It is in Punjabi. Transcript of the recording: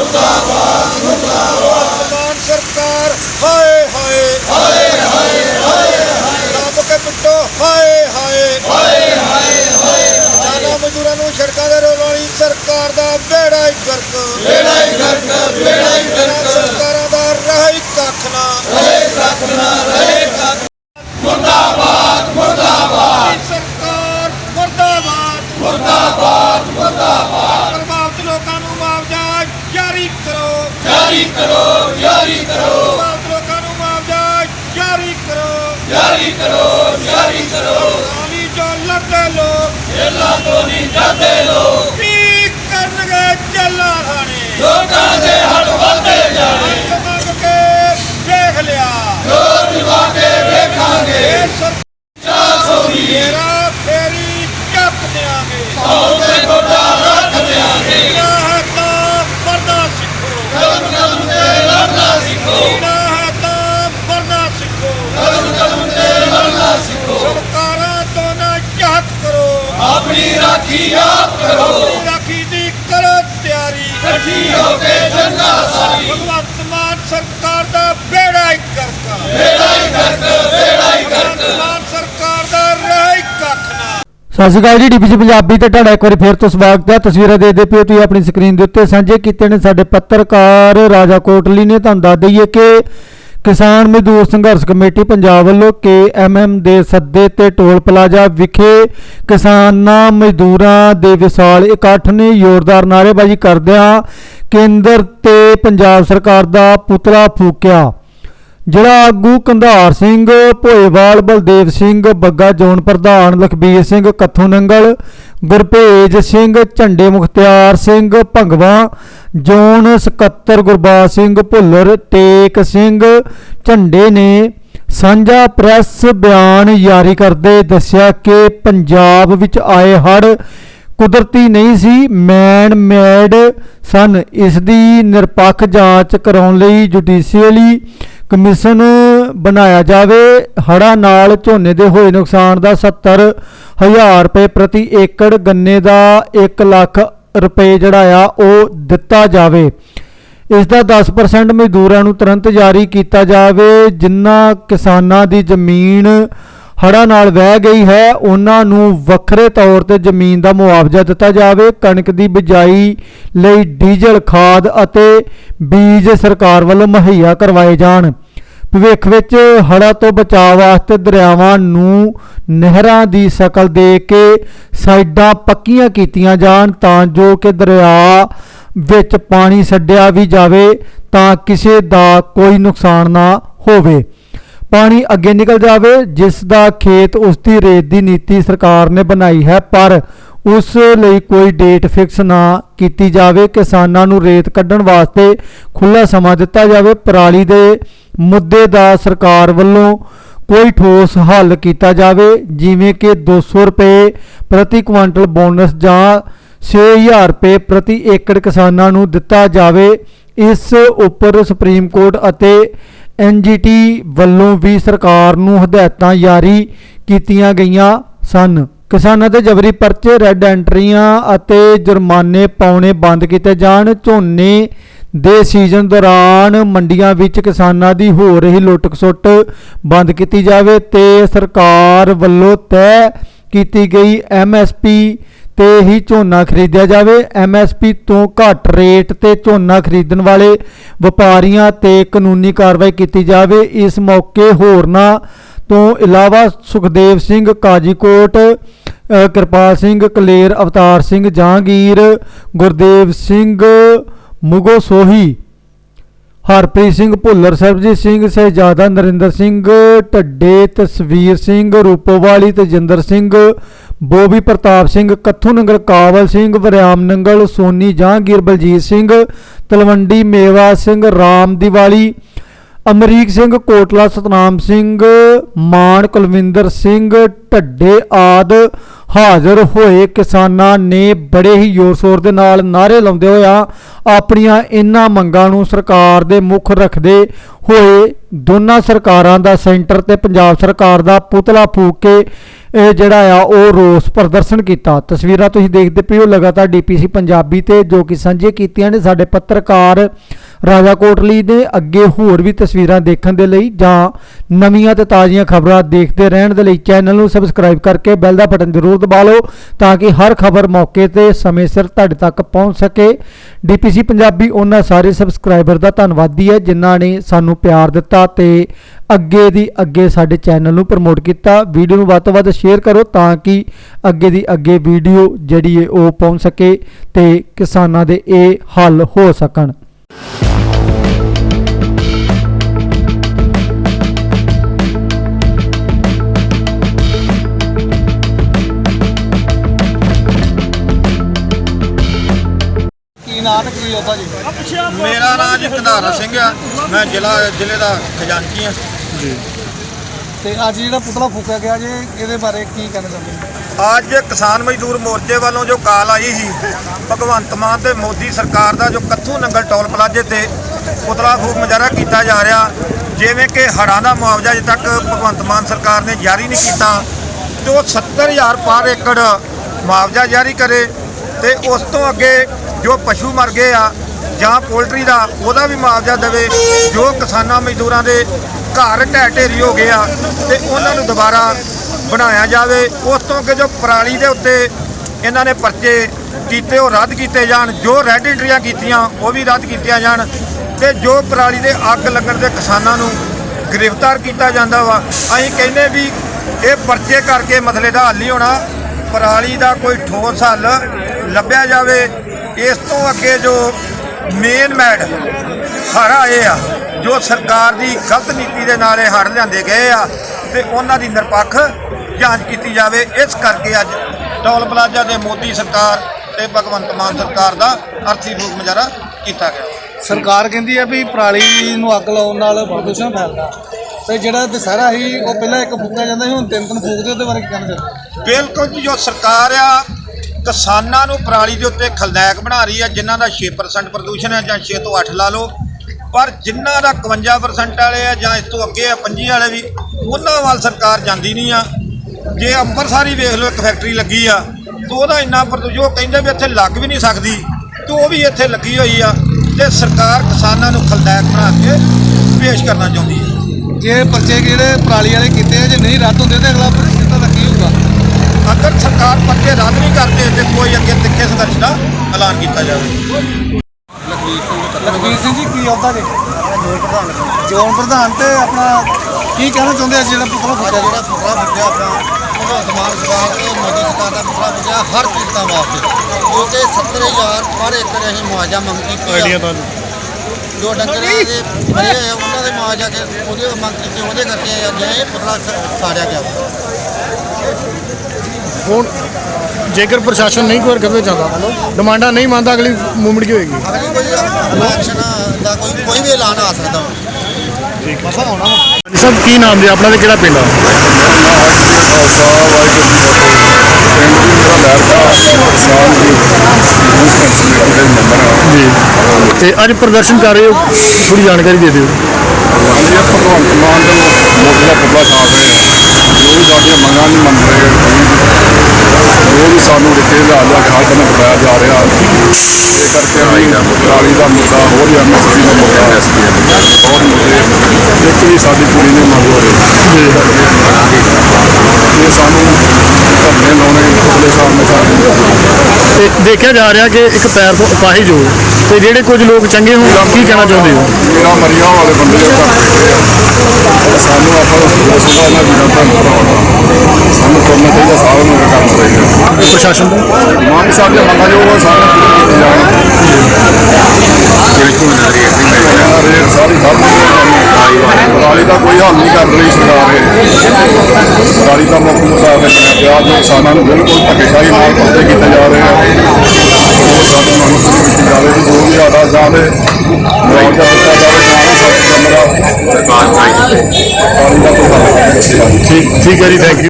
ਮੁਰਦਾਬਾਦ ਮੁਰਦਾਬਾਦ। ਜਾਰੀ ਕਰੋ ਜਾਰੀ ਕਰੋ। ਆਲੀ ਜੋ ਲੜਦੇ ਲੋਕ। ਜੇਲਾਂ ਤੋਂ ਨਹੀਂ ਜਾਂਦੇ ਲੋਕ। ਕੀ ਕਰਨਗੇ ਜੇਲਾਂ ਥਾਣੇ ਲੋਕਾਂ ਦੇ ਹੜ ਵੱਧਦੇ ਜਾਣੇ। ਮੰਗ ਕੇ ਦੇਖ ਲਿਆ। ਜੋ ਜਵਾ ਕੇ ਵੇਖਾਂਗੇ। ਮੇਰਾ ਸਤਿ ਸ਼੍ਰੀ ਅਕਾਲ ਜੀ ਡੀਪੀਸੀ ਪੰਜਾਬੀ ਤੇ ਤੁਹਾਡਾ ਇੱਕ ਵਾਰੀ ਫੇਰ ਤੋਂ ਸਵਾਗਤ ਹੈ। ਤਸਵੀਰਾਂ ਦੇਖਦੇ ਪਿਓ, ਤੁਸੀਂ ਆਪਣੀ ਸਕਰੀਨ ਦੇ ਉੱਤੇ ਸਾਂਝੇ ਕੀਤੇ ਨੇ ਸਾਡੇ ਪੱਤਰਕਾਰ ਰਾਜਾ ਕੋਟਲੀ ਨੇ। ਤੁਹਾਨੂੰ ਦੱਸ ਦਈਏ ਕਿ ਕਿਸਾਨ ਮਜ਼ਦੂਰ ਸੰਘਰਸ਼ ਕਮੇਟੀ ਪੰਜਾਬ ਵੱਲੋਂ ਕੇਐਮਐਮ ਦੇ ਸੱਦੇ ਤੇ ਟੋਲ ਪਲਾਜ਼ਾ ਵਿਖੇ ਕਿਸਾਨਾਂ ਮਜ਼ਦੂਰਾਂ ਦੇ ਵਿਸ਼ਾਲ ਇਕੱਠ ਨੇ। ਜ਼ੋਰਦਾਰ ਨਾਅਰੇਬਾਜ਼ੀ ਕਰਦਿਆਂ ਕੇਂਦਰ ਤੇ ਪੰਜਾਬ ਸਰਕਾਰ ਦਾ ਪੁਤਲਾ ਫੂਕਿਆ। ਜਿਹੜਾ ਆਗੂ ਕੰਧਾਰ ਸਿੰਘ, ਭੋਏਵਾਲ, ਬਲਦੇਵ ਸਿੰਘ, ਬੱਗਾ ਜੋਨ ਪ੍ਰਧਾਨ, ਲਖਬੀਰ ਸਿੰਘ, ਕੱਥੂ ਨੰਗਲ, ਗੁਰਭੇਜ ਸਿੰਘ, ਝੰਡੇ ਮੁਖਤਿਆਰ ਸਿੰਘ, ਭੰਗਵਾ, ਜੋਨ ਸਕੱਤਰ, ਗੁਰਬਾਜ ਸਿੰਘ, ਭੁੱਲਰ ਟੇਕ ਸਿੰਘ, ਝੰਡੇ ਨੇ ਸਾਂਝਾ ਪ੍ਰੈਸ ਬਿਆਨ ਜਾਰੀ ਕਰਦੇ ਦੱਸਿਆ ਕਿ ਪੰਜਾਬ ਵਿੱਚ ਆਏ ਹੜ੍ਹ ਕੁਦਰਤੀ ਨਹੀਂ ਸੀ ਮੈਨ ਮੇਡ ਸਨ। ਇਸ ਦੀ ਨਿਰਪੱਖ ਜਾਂਚ ਕਰਾਉਣ ਲਈ ਜੁਡੀਸ਼ੀਅਲੀ ਕਮਿਸ਼ਨ ਬਣਾਇਆ ਜਾਵੇ, ਹੜ੍ਹਾਂ ਨਾਲ ਝੋਨੇ ਦੇ ਹੋਏ ਨੁਕਸਾਨ ਦਾ 70 ਹਜ਼ਾਰ ਰੁਪਏ ਪ੍ਰਤੀ ਏਕੜ ਗੰਨੇ ਦਾ 1 ਲੱਖ ਰੁਪਏ ਜਿਹੜਾ ਆ, ਉਹ ਦਿੱਤਾ ਜਾਵੇ। ਇਸ ਦਾ 10% ਮਜ਼ਦੂਰਾਂ ਨੂੰ ਤੁਰੰਤ ਜਾਰੀ ਕੀਤਾ ਜਾਵੇ ਜਿਨ੍ਹਾਂ ਕਿਸਾਨਾਂ ਦੀ ਜ਼ਮੀਨ ਹੜ੍ਹਾਂ ਨਾਲ ਵਹਿ ਗਈ ਹੈ, ਉਹਨਾਂ ਨੂੰ ਵੱਖਰੇ ਤੌਰ ਤੇ ਜ਼ਮੀਨ ਦਾ ਮੁਆਵਜ਼ਾ ਦਿੱਤਾ ਜਾਵੇ। ਕਣਕ ਦੀ ਬਿਜਾਈ ਲਈ ਡੀਜ਼ਲ, ਖਾਦ ਅਤੇ ਬੀਜ ਸਰਕਾਰ ਵੱਲੋਂ ਮੁਹੱਈਆ ਕਰਵਾਏ ਜਾਣ। ਭਵਿੱਖ ਵਿੱਚ ਹੜ੍ਹਾਂ ਤੋਂ ਬਚਾਅ ਵਾਸਤੇ ਦਰਿਆਵਾਂ ਨੂੰ ਨਹਿਰਾਂ ਦੀ ਸ਼ਕਲ ਦੇ ਕੇ ਸਾਈਡਾਂ ਪੱਕੀਆਂ ਕੀਤੀਆਂ ਜਾਣ ਤਾਂ ਜੋ ਕਿ ਦਰਿਆ ਵਿੱਚ ਪਾਣੀ ਛੱਡਿਆ ਵੀ ਜਾਵੇ ਤਾਂ ਕਿਸੇ ਦਾ ਕੋਈ ਨੁਕਸਾਨ ਨਾ ਹੋਵੇ। ਪਾਣੀ ਅੱਗੇ ਨਿਕਲ ਜਾਵੇ, ਜਿਸ ਦਾ ਖੇਤ ਉਸ ਦੀ ਰੇਤ ਦੀ ਨੀਤੀ ਸਰਕਾਰ ਨੇ ਬਣਾਈ ਹੈ, ਪਰ ਉਸ ਲਈ ਕੋਈ ਡੇਟ ਫਿਕਸ ਨਾ ਕੀਤੀ ਜਾਵੇ। ਕਿਸਾਨਾਂ ਨੂੰ ਰੇਤ ਕੱਢਣ ਵਾਸਤੇ ਖੁੱਲਾ ਸਮਾਂ ਦਿੱਤਾ ਜਾਵੇ। ਪਰਾਲੀ ਦੇ ਮੁੱਦੇ ਦਾ ਸਰਕਾਰ ਵੱਲੋਂ ਕੋਈ ਠੋਸ ਹੱਲ ਕੀਤਾ ਜਾਵੇ, ਜਿਵੇਂ ਕਿ 200 ਰੁਪਏ ਪ੍ਰਤੀ ਕੁਇੰਟਲ ਬੋਨਸ ਜਾਂ 6000 ਰੁਪਏ ਪ੍ਰਤੀ ਏਕੜ ਕਿਸਾਨਾਂ ਨੂੰ ਦਿੱਤਾ ਜਾਵੇ। ਇਸ ਉੱਪਰ ਸੁਪਰੀਮ ਕੋਰਟ ਅਤੇ ਐਨਜੀਟੀ ਵੱਲੋਂ ਵੀ ਸਰਕਾਰ ਨੂੰ ਹਦਾਇਤਾਂ ਜਾਰੀ ਕੀਤੀਆਂ ਗਈਆਂ ਸਨ। ਕਿਸਾਨਾਂ ਦੇ ਜਬਰੀ ਪਰਚੇ, ਰੈੱਡ ਐਂਟਰੀਆਂ ਅਤੇ ਜੁਰਮਾਨੇ ਪਾਉਣੇ ਬੰਦ ਕੀਤੇ ਜਾਣ। ਝੋਨੇ ਦੇ ਸੀਜ਼ਨ ਦੌਰਾਨ ਮੰਡੀਆਂ ਵਿੱਚ ਕਿਸਾਨਾਂ ਦੀ ਹੋ ਰਹੀ ਲੁੱਟ-ਖਸੁੱਟ ਬੰਦ ਕੀਤੀ ਜਾਵੇ ਤੇ ਸਰਕਾਰ ਵੱਲੋਂ ਤੈਅ ਕੀਤੀ ਗਈ ਐਮਐਸਪੀ ਤੇ ਹੀ ਝੋਨਾ ਖਰੀਦਿਆ ਜਾਵੇ। ਐਮਐਸਪੀ ਤੋਂ ਘੱਟ ਰੇਟ ਤੇ ਝੋਨਾ ਖਰੀਦਣ ਵਾਲੇ ਵਪਾਰੀਆਂ ਤੇ ਕਾਨੂੰਨੀ ਕਾਰਵਾਈ ਕੀਤੀ ਜਾਵੇ। ਇਸ ਮੌਕੇ ਹੋਰਨਾਂ ਤੋਂ ਇਲਾਵਾ ਸੁਖਦੇਵ ਸਿੰਘ, ਕਾਜੀਕੋਟ ਕਿਰਪਾਲ ਸਿੰਘ, ਕਲੇਰ, ਅਵਤਾਰ ਸਿੰਘ, ਜਹਾਂਗੀਰ, ਗੁਰਦੇਵ ਸਿੰਘ ਮੁਗੋ ਸੋਹੀ। ਹਰਪ੍ਰੀਤ ਸਿੰਘ ਭੁੱਲਰ, ਸਰਬਜੀਤ ਸਿੰਘ, ਸਹਿਜਾਦਾ ਨਰਿੰਦਰ ਸਿੰਘ, ਢੱਡੇ ਤਸਵੀਰ ਸਿੰਘ, ਰੂਪੋਵਾਲੀ ਤੇਜਿੰਦਰ ਸਿੰਘ, ਬੋਬੀ ਪ੍ਰਤਾਪ ਸਿੰਘ, ਕੱਥੂ ਨੰਗਲ, ਕਾਵਲ ਸਿੰਘ, ਵਰਿਆਮ ਨੰਗਲ, ਸੋਨੀ ਜਹਾਂਗੀਰ ਬਲਜੀਤ ਸਿੰਘ, ਤਲਵੰਡੀ ਮੇਵਾ ਸਿੰਘ, ਰਾਮ ਦੀਵਾਲੀ ਅਮਰੀਕ ਸਿੰਘ, ਕੋਟਲਾ ਸਤਨਾਮ ਸਿੰਘ, ਮਾਨ ਕੁਲਵਿੰਦਰ ਸਿੰਘ, ਢੱਡੇ ਆਦ ਹਾਜ਼ਰ ਹੋਏ ਕਿਸਾਨਾਂ ਨੇ ਬੜੇ ਹੀ ਜ਼ੋਰ ਸ਼ੋਰ ਦੇ ਨਾਲ ਨਾਅਰੇ ਲਾਉਂਦੇ ਹੋਇਆ ਆਪਣੀਆਂ ਇਹਨਾਂ ਮੰਗਾਂ ਨੂੰ ਸਰਕਾਰ ਦੇ ਮੁੱਖ ਰੱਖਦੇ ਹੋਏ ਦੋਨਾਂ ਸਰਕਾਰਾਂ ਦਾ ਸੈਂਟਰ ਤੇ ਪੰਜਾਬ ਸਰਕਾਰ ਦਾ ਪੁਤਲਾ ਫੂਕ ਕੇ ਇਹ ਜਿਹੜਾ ਆ, ਉਹ ਰੋਸ ਪ੍ਰਦਰਸ਼ਨ ਕੀਤਾ। ਤਸਵੀਰਾਂ ਤੁਸੀਂ ਦੇਖਦੇ ਪਏ ਹੋ, ਲਗਾਤਾਰ ਡੀਪੀਸੀ ਪੰਜਾਬੀ ਤੇ ਜੋ ਕਿ ਸਾਂਝੇ ਕੀਤੀਆਂ ਨੇ, ਸਾਡੇ ਪੱਤਰਕਾਰ ਰਾਜਾ ਕੋਟਲੀ ਨੇ ਅੱਗੇ ਹੋਰ ਵੀ ਤਸਵੀਰਾਂ ਦੇਖਣ ਦੇ ਲਈ ਜਾਂ ਨਵੀਆਂ ਤੇ ਤਾਜ਼ੀਆਂ ਖਬਰਾਂ ਦੇਖਦੇ ਰਹਿਣ ਦੇ ਲਈ ਚੈਨਲ ਨੂੰ ਸਬਸਕ੍ਰਾਈਬ ਕਰਕੇ ਬੈਲ ਦਾ ਬਟਨ ਜ਼ਰੂਰ ਦਬਾ ਲਓ ਤਾਂ ਕਿ ਹਰ ਖਬਰ ਮੌਕੇ ਤੇ ਸਮੇਂ ਸਿਰ ਤੁਹਾਡੇ ਤੱਕ ਪਹੁੰਚ ਸਕੇ। ਡੀਪੀਸੀ ਪੰਜਾਬੀ ਉਹਨਾਂ ਸਾਰੇ ਸਬਸਕ੍ਰਾਈਬਰ ਦਾ ਧੰਨਵਾਦੀ ਹੈ ਜਿਨ੍ਹਾਂ ਨੇ ਸਾਨੂੰ ਪਿਆਰ ਦਿੱਤਾ ਤੇ ਅੱਗੇ ਦੀ ਅੱਗੇ ਸਾਡੇ ਚੈਨਲ ਨੂੰ ਪ੍ਰਮੋਟ ਕੀਤਾ। ਵੀਡੀਓ ਨੂੰ ਵੱਧ ਤੋਂ ਵੱਧ ਸ਼ੇਅਰ ਕਰੋ ਤਾਂ ਕਿ ਅੱਗੇ ਦੀ ਅੱਗੇ ਵੀਡੀਓ ਜਿਹੜੀ ਹੈ ਉਹ ਪਹੁੰਚ ਸਕੇ ਤੇ ਕਿਸਾਨਾਂ ਦੇ ਇਹ ਹੱਲ ਹੋ ਸਕਣ। ਕੀ ਨਾਂ ਤੇ ਕੀ ਉਹਦਾ ਜੀ? ਮੇਰਾ ਨਾਮ ਜੀ ਕਧਾਰਾ ਸਿੰਘ ਆ। ਮੈਂ ਜ਼ਿਲ੍ਹਾ ਜ਼ਿਲ੍ਹੇ ਦਾ ਖਜ਼ਾਨਚੀ ਆ। ਤੇ ਅੱਜ ਜਿਹੜਾ ਪੁਤਲਾ ਫੂਕਿਆ ਗਿਆ ਜੇ ਇਹਦੇ ਬਾਰੇ ਕੀ ਕਹਿਣਾ ਚਾਹੁੰਦੇ ਹੋ? ਅੱਜ ਕਿਸਾਨ ਮਜ਼ਦੂਰ ਮੋਰਚੇ ਵੱਲੋਂ ਜੋ ਕਾਲ ਆਈ ਸੀ ਭਗਵੰਤ ਮਾਨ ਤੇ ਮੋਦੀ ਸਰਕਾਰ ਦਾ ਜੋ ਕੱਥੂ ਨੰਗਲ ਟੋਲ ਪਲਾਜ਼ੇ ਤੇ ਪੁਤਲਾ ਫੂਕ ਮੁਜ਼ਾਹਰਾ ਕੀਤਾ ਜਾ ਰਿਹਾ ਜਿਵੇਂ ਕਿ ਹੜ੍ਹਾਂ ਦਾ ਮੁਆਵਜ਼ਾ ਅਜੇ ਤੱਕ ਭਗਵੰਤ ਮਾਨ ਸਰਕਾਰ ਨੇ ਜਾਰੀ ਨਹੀਂ ਕੀਤਾ ਤੇ ਉਹ 70000 ਪਰ ਏਕੜ ਮੁਆਵਜ਼ਾ ਜਾਰੀ ਕਰੇ ਤੇ ਉਸ ਤੋਂ ਅੱਗੇ ਜੋ ਪਸ਼ੂ ਮਰ ਗਏ ਆ ਜਾਂ ਪੋਲਟਰੀ ਦਾ, ਉਹਦਾ ਵੀ ਮੁਆਵਜ਼ਾ ਦੇਵੇ, ਜੋ ਕਿਸਾਨਾਂ ਮਜ਼ਦੂਰਾਂ ਦੇ ਘਰ ਢਹਿ ਢੇਰੀ ਹੋ ਗਏ ਆ, ਤੇ ਉਹਨਾਂ ਨੂੰ ਦੁਬਾਰਾ ਬਣਾਇਆ ਜਾਵੇ। ਉਸ ਤੋਂ ਅੱਗੇ ਜੋ ਪਰਾਲੀ ਦੇ ਉੱਤੇ ਇਹਨਾਂ ਨੇ ਪਰਚੇ ਕੀਤੇ, ਉਹ ਰੱਦ ਕੀਤੇ ਜਾਣ, ਜੋ ਰੈੱਡ ਇੰਟਰੀਆਂ ਕੀਤੀਆਂ, ਉਹ ਵੀ ਰੱਦ ਕੀਤੀਆਂ ਜਾਣ, ਤੇ ਜੋ ਪਰਾਲੀ ਦੇ ਅੱਗ ਲੱਗਣ ਦੇ ਕਿਸਾਨਾਂ ਨੂੰ ਗ੍ਰਿਫਤਾਰ ਕੀਤਾ ਜਾਂਦਾ ਵਾ। ਅਸੀਂ ਕਹਿੰਦੇ ਵੀ ਇਹ ਪਰਚੇ ਕਰਕੇ ਮਸਲੇ ਦਾ ਹੱਲ ਨਹੀਂ ਹੋਣਾ। ਪਰਾਲੀ ਦਾ ਕੋਈ ਠੋਸ ਹੱਲ ਲੱਭਿਆ ਜਾਵੇ ਇਸ ਤੋਂ ਅੱਗੇ ਜੋ ਮੇਨ ਮੈਡ ਹੜਾ ਇਹ ਆ ਜੋ ਸਰਕਾਰ ਦੀ ਗਲਤ ਨੀਤੀ ਦੇ ਨਾਲ ਇਹ ਹੜ ਲਿਆਂਦੇ ਗਏ ਆ ਤੇ ਉਹਨਾਂ ਦੀ ਨਿਰਪੱਖ ਜਾਂਚ ਕੀਤੀ ਜਾਵੇ ਇਸ ਕਰਕੇ ਅੱਜ ਟੋਲ ਪਲਾਜ਼ਾ ਦੇ ਮੋਦੀ ਸਰਕਾਰ ਤੇ ਭਗਵੰਤ ਮਾਨ ਸਰਕਾਰ ਦਾ ਅਰਥੀ ਫੂਕ ਮੁਜ਼ਾਹਰਾ ਕੀਤਾ ਗਿਆ ਸਰਕਾਰ ਕਹਿੰਦੀ ਹੈ ਵੀ ਪਰਾਲੀ ਨੂੰ ਅੱਗ ਲਾਉਣ ਨਾਲ ਪ੍ਰਦੂਸ਼ਣ ਫੈਲਦਾ ਤੇ ਜਿਹੜਾ ਦੁਸਹਿਰਾ ਸੀ ਉਹ ਪਹਿਲਾਂ ਇੱਕ ਫੂਕਿਆ ਜਾਂਦਾ ਸੀ ਹੁਣ ਤਿੰਨ ਤਿੰਨ ਫੂਕਦੇ ਉਹਦੇ ਬਾਰੇ ਕੀ ਕਹਿਣਾ ਚਾਹੁੰਦੇ? ਬਿਲਕੁਲ ਜੀ ਜੋ ਸਰਕਾਰ ਆ ਕਿਸਾਨਾਂ ਨੂੰ ਪਰਾਲੀ ਦੇ ਉੱਤੇ ਖਲਦਾਇਕ ਬਣਾ ਰਹੀ ਹੈ, ਜਿਨ੍ਹਾਂ ਦਾ 6% ਪ੍ਰਦੂਸ਼ਣ ਹੈ ਜਾਂ 6 ਤੋਂ 8 ਲਾ ਲਓ। ਪਰ ਜਿਨ੍ਹਾਂ ਦਾ 51% ਵਾਲੇ ਆ ਜਾਂ ਇਸ ਤੋਂ ਅੱਗੇ ਆ 25 ਵਾਲੇ ਵੀ, ਉਹਨਾਂ ਵੱਲ ਸਰਕਾਰ ਜਾਂਦੀ ਨਹੀਂ ਆ। ਜੇ ਅੰਮ੍ਰਿਤਸਰ ਹੀ ਵੇਖ ਲਓ, ਇੱਕ ਫੈਕਟਰੀ ਲੱਗੀ ਆ, ਤੇ ਉਹਦਾ ਇੰਨਾ ਪ੍ਰਦੂਸ਼ਣ, ਉਹ ਕਹਿੰਦੇ ਵੀ ਇੱਥੇ ਲੱਗ ਵੀ ਨਹੀਂ ਸਕਦੀ, ਤੇ ਉਹ ਵੀ ਇੱਥੇ ਲੱਗੀ ਹੋਈ ਆ। ਤੇ ਸਰਕਾਰ ਕਿਸਾਨਾਂ ਨੂੰ ਖਲਦਾਇਕ ਬਣਾ ਕੇ ਪੇਸ਼ ਕਰਨਾ ਚਾਹੁੰਦੀ ਹੈ। ਜੇ ਪਰਚੇ ਜਿਹੜੇ ਪਰਾਲੀ ਵਾਲੇ ਕੀਤੇ ਆ, ਜੇ ਨਹੀਂ ਰੱਦ ਹੁੰਦੇ, ਤੇ ਅਗਲਾ ਪ੍ਰਦੂਸ਼ਣ ਦਾ ਅਗਰ ਸਰਕਾਰ ਪੱਕੇ ਰੱਦ ਨਹੀਂ ਕਰਦੇ ਤੇ ਕੋਈ ਅੱਗੇ ਤਿੱਖੇ ਸੰਘਰਸ਼ ਦਾ ਐਲਾਨ ਕੀਤਾ ਜਾਵੇ। ਲਖਵੀਰ ਸਿੰਘ ਜੀ ਕੀ ਉਹਦਾ ਜੀ? ਜੋਨ ਪ੍ਰਧਾਨ ਤੇ ਆਪਣਾ ਕੀ ਕਹਿਣਾ ਚਾਹੁੰਦੇ ਆ ਜਿਹੜਾ ਪੁਤਲਾ ਫੂਕਿਆ ਜਿਹੜਾ ਫੁਕਰਾ ਫੁੱਟਿਆ ਆਪਣਾ ਭਗਵੰਤ ਮਾਨ ਸਰਕਾਰ ਤੇ ਮੋਦੀ ਸਰਕਾਰ ਦਾ ਫੁਕਰਾ ਫੁੱਟਿਆ ਹਰ ਕਿਸਾਨ ਵਾਸਤੇ। ਜੋ ਕਿ 70000 ਪਰ ਏਕੜ ਅਸੀਂ ਮੁਆਵਜ਼ਾ ਮੰਗ ਕੀਤੀ ਆ। ਜੋ। ਡੰਗਰਾਂ ਦੇ ਮਰੇ ਉਹਨਾਂ ਦੇ ਮੁਆਵਜ਼ਾ ਕੇ ਉਹਦੇ ਮੰਗ ਕੀਤੀ ਉਹਦੇ ਕਰਕੇ ਅੱਜ ਇਹ ਪੁਤਲਾ ਸਾੜਿਆ ਗਿਆ। ਹੁਣ ਜੇਕਰ ਪ੍ਰਸ਼ਾਸਨ ਨਹੀਂ ਕੋਈ ਕਰਨਾ ਚਾਹੁੰਦਾ ਡਿਮਾਂਡਾਂ ਨਹੀਂ ਮੰਨਦਾ ਅਗਲੀ ਮੂਵਮੈਂਟ ਕੀ ਹੋਏਗੀ? ਅਗਲੀ ਕੋਈ ਐਕਸ਼ਨ ਦਾ ਕੋਈ ਕੋਈ ਵੀ ਐਲਾਨ ਆ ਸਕਦਾ। ਸਭ ਕੀ ਨਾਮ ਜੀ? ਆਪਣਾ ਤੇ ਕਿਹੜਾ ਪਿੰਡ ਆ? ਜੀ। ਤੇ ਅੱਜ ਪ੍ਰਦਰਸ਼ਨ ਕਰ ਰਹੇ ਹੋ ਥੋੜੀ ਜਾਣਕਾਰੀ ਦੇ ਦਿਓ। ਹਾਂਜੀ ਇਹ ਭਗਵੰਤ ਮਾਨ ਦੇ ਦਾ ਪੁਤਲਾ ਛਾਪ ਰਹੇ ਵੀ ਸਾਡੀਆਂ ਮੰਗਾਂ ਨਹੀਂ ਮੰਨ ਰਹੇ। ਉਹ ਵੀ ਸਾਨੂੰ ਰਿਟੇ ਦਾ ਹਾਲ ਹਾਲ ਤੱਕ ਬਤਾਇਆ ਜਾ ਰਿਹਾ। ਇਹ ਕਰਕੇ ਆਈ ਅਸੀਂ ਪਰਾਲੀ ਦਾ ਮੁੱਦਾ, ਹੋਰ ਹੀ ਐਮਐਸਪੀ ਦਾ ਮੁੱਦਾ ਹੋਰ ਮੁੱਦੇ ਇੱਕ ਵੀ ਸਾਡੀ ਕੁੜੀ ਨੇ ਮੰਗ ਹੋ ਰਹੀ ਇਹ ਸਾਨੂੰ ਧਰਨੇ ਲਾਉਣੇ ਪਿਛਲੇ ਸਾਹਮਣੇ ਸਾਡੇ ਤੇ ਦੇਖਿਆ ਜਾ ਰਿਹਾ ਕਿ ਇੱਕ ਪੈਰ ਤੋਂ ਅਪਾਹਿਜ ਜੋ ਤੇ ਜਿਹੜੇ ਕੁਝ ਲੋਕ ਚੰਗੇ ਹੋਣ ਕੀ ਕਹਿਣਾ ਚਾਹੁੰਦੇ ਹੋ? ਮੇਰਾ ਮਰੀਆਂ ਵਾਲੇ ਬੰਦੇ ਦੇ ਘਰ ਆ। ਸਾਨੂੰ ਆਪਾਂ ਉਸ ਦਾ ਉਹਨਾਂ ਦੀ ਜਨਤਾ ਭਰਾਉਣਾ ਸਾਨੂੰ ਕਰਨਾ ਚਾਹੀਦਾ ਸਾਰਿਆਂ ਨੂੰ ਇਹ ਕਰਨਾ ਚਾਹੀਦਾ। ਪ੍ਰਸ਼ਾਸਨ ਤੋਂ ਮੰਗ ਸਾਡੇ ਮੰਗਾਂ ਜੋ ਉਹ ਸਾਨੂੰ ਕੀਤੀ ਜਾਣ ਬਿਲਕੁਲ ਰੇਟ ਸਾਰੀ ਹਰ ਪਰਾਲੀ ਦਾ ਕੋਈ ਹੱਲ ਨਹੀਂ ਕਰ ਰਹੀ ਸਰਕਾਰ ਇਹ। ਪਰਾਲੀ ਦਾ ਮੁੱਖ ਮੁੱਦਾ ਹੈ ਪਿਆਰ ਜੋ ਕਿਸਾਨਾਂ ਨੂੰ ਬਿਲਕੁਲ ਧੱਕੇਸ਼ਾਹੀ ਨਾਲ ਪੱਤੇ ਕੀਤੇ ਜਾ ਰਹੇ ਆ। ਉਹ ਸਾਡੇ ਮੰਗ ਜਾਵੇ ਤੇ ਜੋ ਵੀ ਸਾਡਾ ਜਾਵੇ ਮੁਆਵਜ਼ਾ ਦਿੱਤਾ ਜਾਵੇ ਸਭ ਜਮਰਾ ਸਰਕਾਰ ਚਾਹੀਦੀ ਦਾ ਜਾਵੇ ਠੀਕ ਠੀਕ ਹੈ ਜੀ ਥੈਂਕ ਯੂ